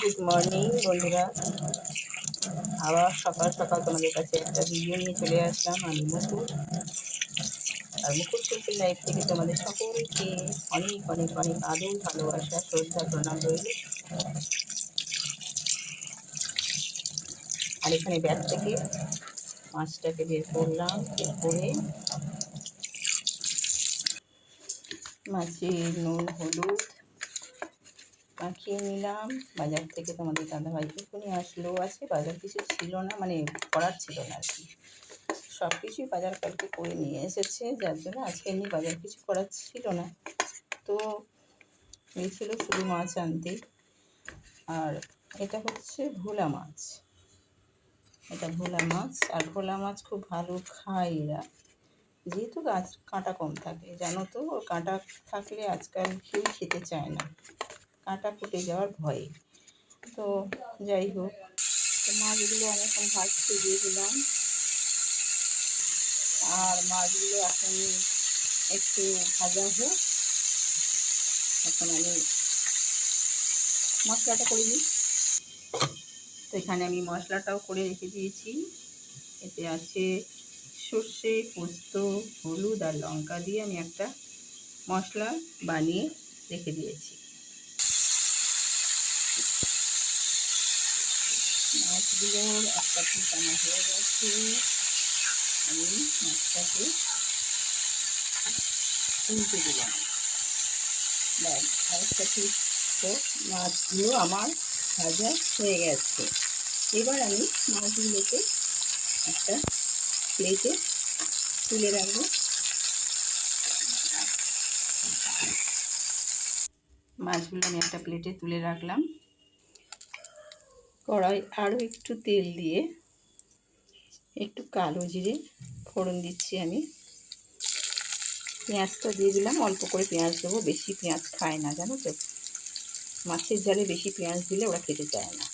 Good morning বন্ধুরা। আবার সকাল সকাল তোমাদের কাছে একটা ভিডিও নিয়ে চলে আসলাম আমি মুকুল। আর মুকুল শিল্পী লাইফ থেকে তোমাদের সকলকে অনেক অনেক অনেক আদৌ ভালোবাসা, শ্রদ্ধা, প্রণাম রইল। আর এখানে ব্যাগ থেকে মাছটাকে বের করলাম, বের করে মাছের নুন, হলুদ মাখিয়ে নিলাম। বাজার থেকে তোমাদের দাদাভাই এক্ষুনি আসলো। আছে বাজার কিছু ছিল না মানে করার ছিল না আর কি। সব কিছুই বাজার কালকে করে নিয়ে এসেছে, যার জন্য আজকে এমনি বাজার কিছু করার ছিল না। তো গেছিল শুধু মাছ আনতে। আর এটা হচ্ছে ভোলা মাছ। এটা ভোলা মাছ। আর ভোলা মাছ খুব ভালো খায় এরা। যেহেতু গাছ কাঁটা কম থাকে, জানো তো, কাঁটা থাকলে আজকাল কেউ খেতে চায় না। কাঁটা ফুটে যাওয়ার ভয়ে। তো যাই হোক, তো মাছগুলো আমি এখন ভাজতে দিয়ে দিলাম। আর মাছগুলো এখন একটু ভাজা হোক, এখন আমি মশলাটা করে দিই। তো এখানে আমি মশলাটাও করে রেখে দিয়েছি। এতে আছে সর্ষে, পোস্ত, হলুদ আর লঙ্কা দিয়ে আমি একটা মশলা বানিয়ে রেখে দিয়েছি। মাছগুলোর একটা আমার হয়ে গেছে। আমি মাছটাকে তুলতে দিলাম। আরেকটা পিস তো মাছগুলো আমার ভাজা হয়ে গেছে। এবার আমি মাছগুলোকে একটা প্লেটে তুলে রাখব। মাছগুলো আমি একটা প্লেটে তুলে রাখলাম। কড়াই আরও একটু তেল দিয়ে একটু কালো জিরে ফোড়ন দিচ্ছি আমি। পেঁয়াজটা দিয়ে দিলাম, অল্প করে পেঁয়াজ দেবো, বেশি পেঁয়াজ খায় না, জানো তো? মাছের জালে বেশি পেঁয়াজ দিলে ওরা খেতে চায় না।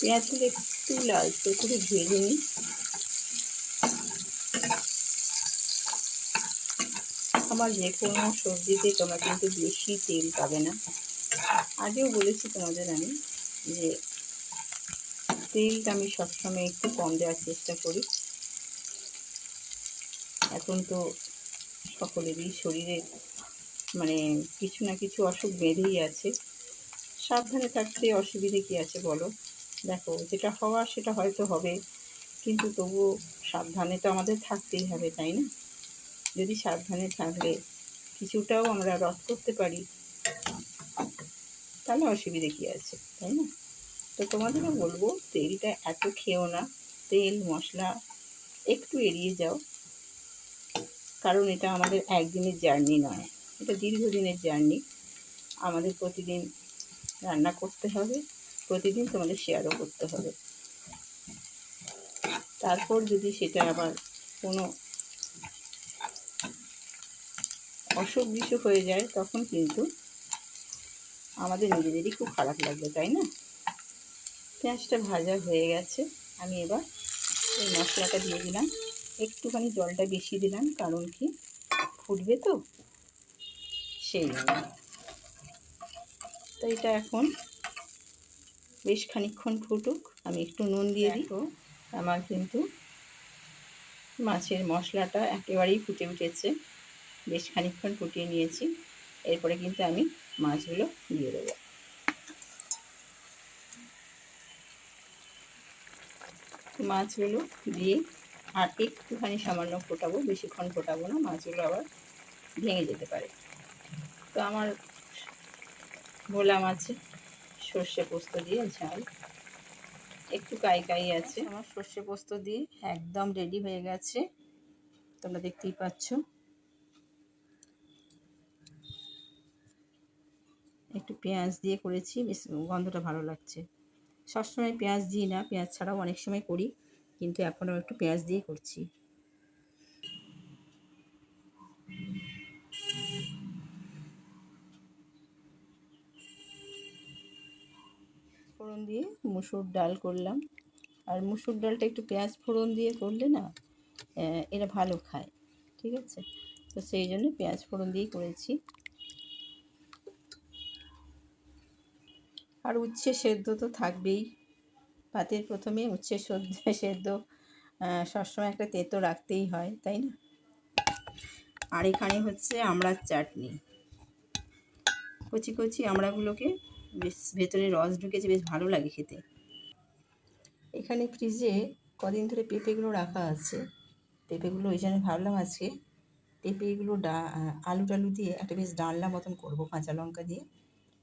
পেঁয়াজগুলো একটু লালচে করে ভেজে নিই। আমার যে কোনো সবজিতে তোমরা কিন্তু বেশি তেল পাবে না। আগেও বলেছি তোমাদের আমি যে তেলটা আমি সবসময় একটু কম দেওয়ার চেষ্টা করি। এখন তো সকলেরই শরীরে মানে কিছু না কিছু অসুখ বেঁধেই আছে। সাবধানে থাকতে অসুবিধে কী আছে বলো? দেখো, যেটা হওয়ার সেটা হয়তো হবে, কিন্তু তবুও সাবধানে তো আমাদের থাকতেই হবে, তাই না? যদি সাবধানে থাকলে কিছুটাও আমরা রদ করতে পারি তাহলে অসুবিধে কী আছে, তাই না? তো তোমাদেরও বলব, তেলটা এত খেও না, তেল, মশলা একটু এড়িয়ে যাও। কারণ এটা আমাদের একদিনের জার্নি নয়, এটা দীর্ঘদিনের জার্নি। আমাদের প্রতিদিন রান্না করতে হবে, প্রতিদিন তোমাদের শেয়ারও করতে হবে। তারপর যদি সেটা আবার কোনো অসুখ বিসুখ হয়ে যায়, তখন কিন্তু আমাদের নিজেদেরই খুব খারাপ লাগবে তাই না? পেঁয়াজটা ভাজা হয়ে গেছে। আমি এবার এই মশলাটা দিয়ে দিলাম। একটুখানি জলটা বেশি দিলাম কারণ কি? ফুটবে তো। সেই জন্য তো এটা এখন বেশ খানিক্ষণ ফুটুক। আমি একটু নুন দিয়ে দিই। আমার কিন্তু মাছের মশলাটা একেবারেই ফুটে উঠেছে। বেশ খানিক্ষণ ফুটিয়ে নিয়েছি। এরপরে কিন্তু আমি মাছগুলো দিয়ে দেবো। মাছগুলো দিয়ে আর একটুখানি সামান্য ফোটাবো, বেশিক্ষণ ফোটাবো না, মাছগুলো আবার ভেঙে যেতে পারে। তো আমার ভোলা মাছে সর্ষে পোস্ত দিয়ে ঝাল। একটু কাই কাই আছে। আমার সর্ষে পোস্ত দিয়ে একদম রেডি হয়ে গেছে। তোমরা দেখতেই পাচ্ছ। একটু পেঁয়াজ দিয়ে করেছি, বেশ গন্ধটা ভালো লাগছে। সবসময় পেঁয়াজ দিই না, পেঁয়াজ ছাড়াও অনেক সময় করি, কিন্তু এখন আমি একটু পেঁয়াজ দিয়ে করছি। ফোড়ন দিয়ে মুসুর ডাল করলাম। আর মুসুর ডালটা একটু পেঁয়াজ ফোড়ন দিয়ে করলে না এরা ভালো খায়, ঠিক আছে? তো সেই জন্য পেঁয়াজ ফোড়ন দিয়েই করেছি। আর উচ্ছে সেদ্ধ তো থাকবেই। ভাতের প্রথমে উচ্ছে সেদ্ধ সবসময় একটা তেতো রাখতেই হয়, তাই না? আর এখানে হচ্ছে আমড়ার চাটনি। কচি কচি আমড়াগুলোকে বেশ ভেতরে রস ঢুকেছে, বেশ ভালো লাগে খেতে। এখানে ফ্রিজে কদিন ধরে পেঁপেগুলো রাখা আছে। পেঁপেগুলো ওই জন্য ভাবলাম আজকে পেঁপেগুলো ডা, আলু টালু দিয়ে একটা বেশ ডালনা মতন করব, কাঁচা লঙ্কা দিয়ে।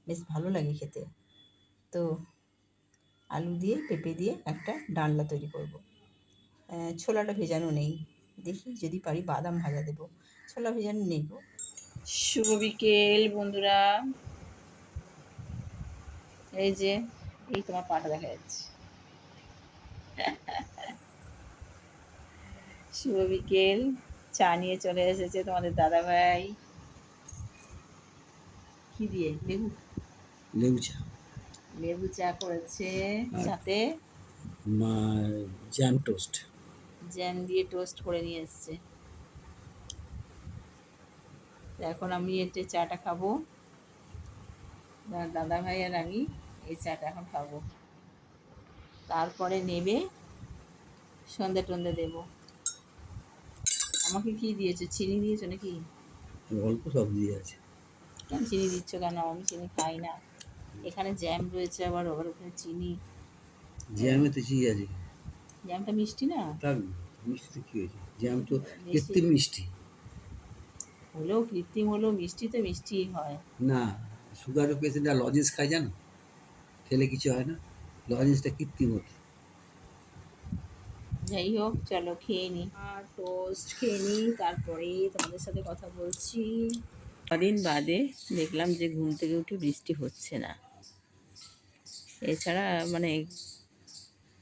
বেশ ভালো লাগে খেতে। তো আলু দিয়ে পেঁপে দিয়ে একটা ডালনা তৈরি করব। ছোলাটা ভেজানো নেই। দেখি যদি পারি বাদাম ভাজা দেবো। ছোলা ভেজানো নেই গো। শুভ বিকেল বন্ধুরা। এই যে এই তোমার পাটা দেখা যাচ্ছে। শুভ বিকেল। চা নিয়ে চলে এসেছে তোমাদের দাদা ভাই কি দিয়ে? লেবু? লেবু চা। লেবু চা করেছে সাথে। Jam toast. জ্যাম দিয়ে টোস্ট করে নিয়ে এসছে। এখন আমি এতে চাটা খাব। দাদা ভাই আর আমি এই চাটা এখন খাব। তারপরে নেবে সন্ধে টন্ধে দেবো। আমাকে কি দিয়েছ? চিনি দিয়েছ নাকি? অল্প সব দিয়ে আছে। কেন চিনি দিচ্ছ কেন? আমি চিনি খাই না। এখানে জ্যাম রয়েছে আবার ওর ওখানে চিনি। জ্যামে তো চিজ আছে। জ্যামটা মিষ্টি না? থাক মিষ্টি তো কী হয়েছে? জ্যাম তো কৃত্রিম মিষ্টি। হলেও কৃত্রিম হলেও মিষ্টি তো মিষ্টিই হয়। না সুগারের পেশেন্টরা লজেন্স খায় জানো? খেলে কিছু হয় না। লজেন্সটা কৃত্রিম হতো যাই হোক চলো খেয়ে নি। আর টোস্ট খেয়ে নি তারপরে তোমাদের সাথে কথা বলছি। কদিন বাদে দেখলাম যে ঘুম থেকে উঠে বৃষ্টি হচ্ছে না। এছাড়া মানে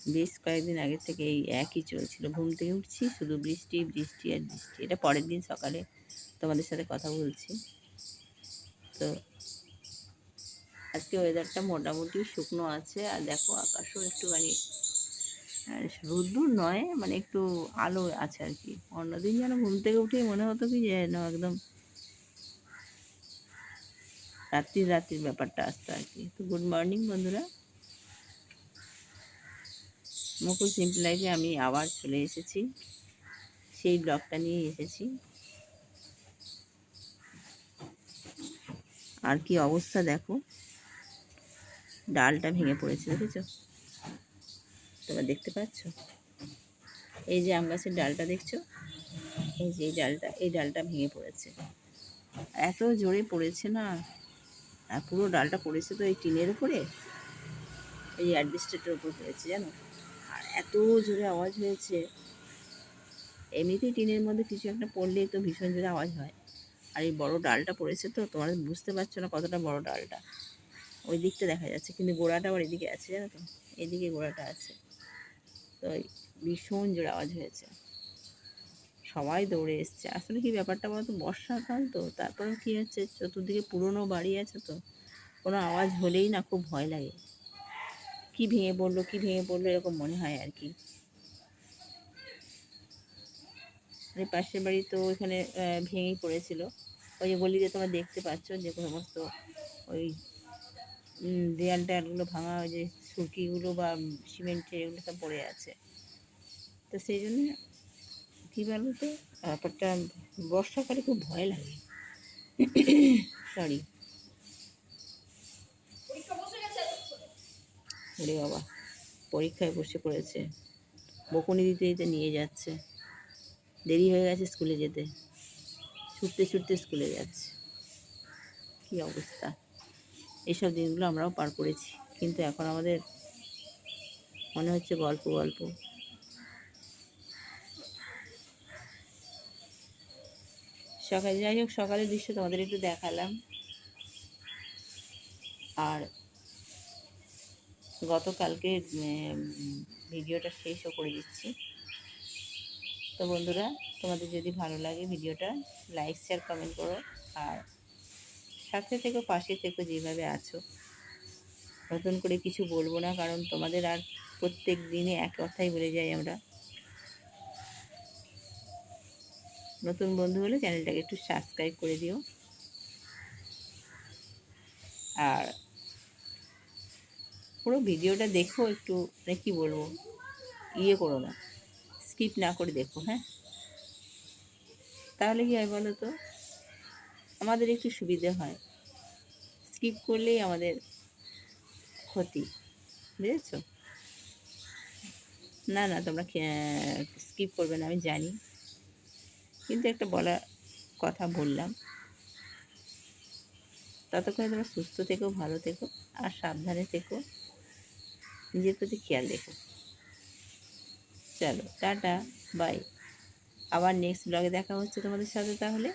বেশ কয়েকদিন আগে থেকে এই একই চলছিল। ঘুম থেকে উঠছি, শুধু বৃষ্টি বৃষ্টি আর বৃষ্টি। এটা পরের দিন সকালে তোমাদের সাথে কথা বলছি। তো আজকে ওয়েদারটা মোটামুটি শুকনো আছে আর দেখো আকাশও একটুখানি রোদ্দুর নয় মানে একটু আলো আছে আর কি। অন্যদিন যেন ঘুম থেকে উঠেই মনে হতো কি যে একদম রাত্রির রাত্রির ব্যাপারটা আসতো আর কি। তো গুড মর্নিং বন্ধুরা। মুকুল সিম্পল লাইফে আমি আবার চলে এসেছি। সেই ব্লগটা নিয়ে এসেছি। আর কি অবস্থা দেখো? ডালটা ভেঙে পড়েছে, দেখেছ? তোমরা দেখতে পাচ্ছ? এই যে আম গাছের ডালটা দেখছ? এই যে এই ডালটা এই ডালটা ভেঙে পড়েছে। এত জোরে পড়েছে না? পুরো ডালটা পড়েছে তো এই টিনের উপরে? এই অ্যাডভেস্টেটের উপর পড়েছে, জানো? এত জোরে আওয়াজ হয়েছে। এমনিতেই টিনের মধ্যে কিছু একটা পড়লেই তো ভীষণ জোরে আওয়াজ হয়। আর এই বড় ডালটা পড়েছে তো, তোমরা বুঝতে পারছ না কতটা বড় ডালটা। ওই দিকটা দেখা যাচ্ছে, কিন্তু গোড়াটা আবার এদিকে আছে জানো তো? এদিকে গোড়াটা আছে। তো ভীষণ জোরে আওয়াজ হয়েছে। সবাই দৌড়ে এসছে। আসলে কি ব্যাপারটা বলতো? বর্ষাকাল তো তারপরে কি হচ্ছে? চতুর্দিকে পুরনো বাড়ি আছে তো, কোনো আওয়াজ হলেই না খুব ভয় লাগে। কি ভেঙে পড়ল, কি ভেঙে পড়ল এরকম মনে হয় আর কি পাশের বাড়ি তো ওইখানে ভেঙেই পড়েছিল। ওই যে গলিতে তোমরা দেখতে পাচ্ছ যে সমস্ত ওই দেয়াল টেয়ালগুলো ভাঙা, ওই যে সুরকিগুলো বা সিমেন্টের এগুলো সব পড়ে আছে। তো সেই জন্য কী বলো তো ব্যাপারটা বর্ষাকালে খুব ভয় লাগে। সরি ওরে বাবা, পরীক্ষায় বসে পড়েছে। বকুনি দিতে দিতে নিয়ে যাচ্ছে। দেরি হয়ে গেছে স্কুলে যেতে। ছুটতে ছুটতে স্কুলে যাচ্ছে। কী অবস্থা? এইসব দিনগুলো আমরাও পার করেছি, কিন্তু এখন আমাদের মনে হচ্ছে গল্প গল্প। সকালে, যাই হোক, সকালের দৃশ্য তোমাদের একটু দেখালাম। আর গতকালকে ভিডিওটা শেষও করে দিচ্ছি। তো বন্ধুরা, তোমাদের যদি ভালো লাগে ভিডিওটা, লাইক, শেয়ার, কমেন্ট করো। আর সাথে থেকে, পাশে থেকে, যেভাবে আছো। নতুন করে কিছু বলব না, কারণ তোমাদের আর প্রত্যেক দিনে এক কথাই বলে যাই আমরা। নতুন বন্ধু হলে চ্যানেলটাকে একটু সাবস্ক্রাইব করে দিও। আর পুরো ভিডিওটা দেখো, একটু মানে কী বলব ইয়ে করো না স্কিপ না করে দেখো হ্যাঁ? তাহলে কী হয় বলো তো? আমাদের একটু সুবিধে হয়। স্কিপ করলেই আমাদের ক্ষতি, বুঝেছ? না না, তোমরা স্কিপ করবে না, আমি জানি। কিন্তু একটা বলা কথা বললাম। ততক্ষণে তোমরা সুস্থ থেকো, ভালো থেকো, আর সাবধানে থেকো। নিজের প্রতি খেয়াল রেখো। চলো, টাটা বাই আবার নেক্সট ব্লগে দেখা হচ্ছে তোমাদের সাথে তাহলে।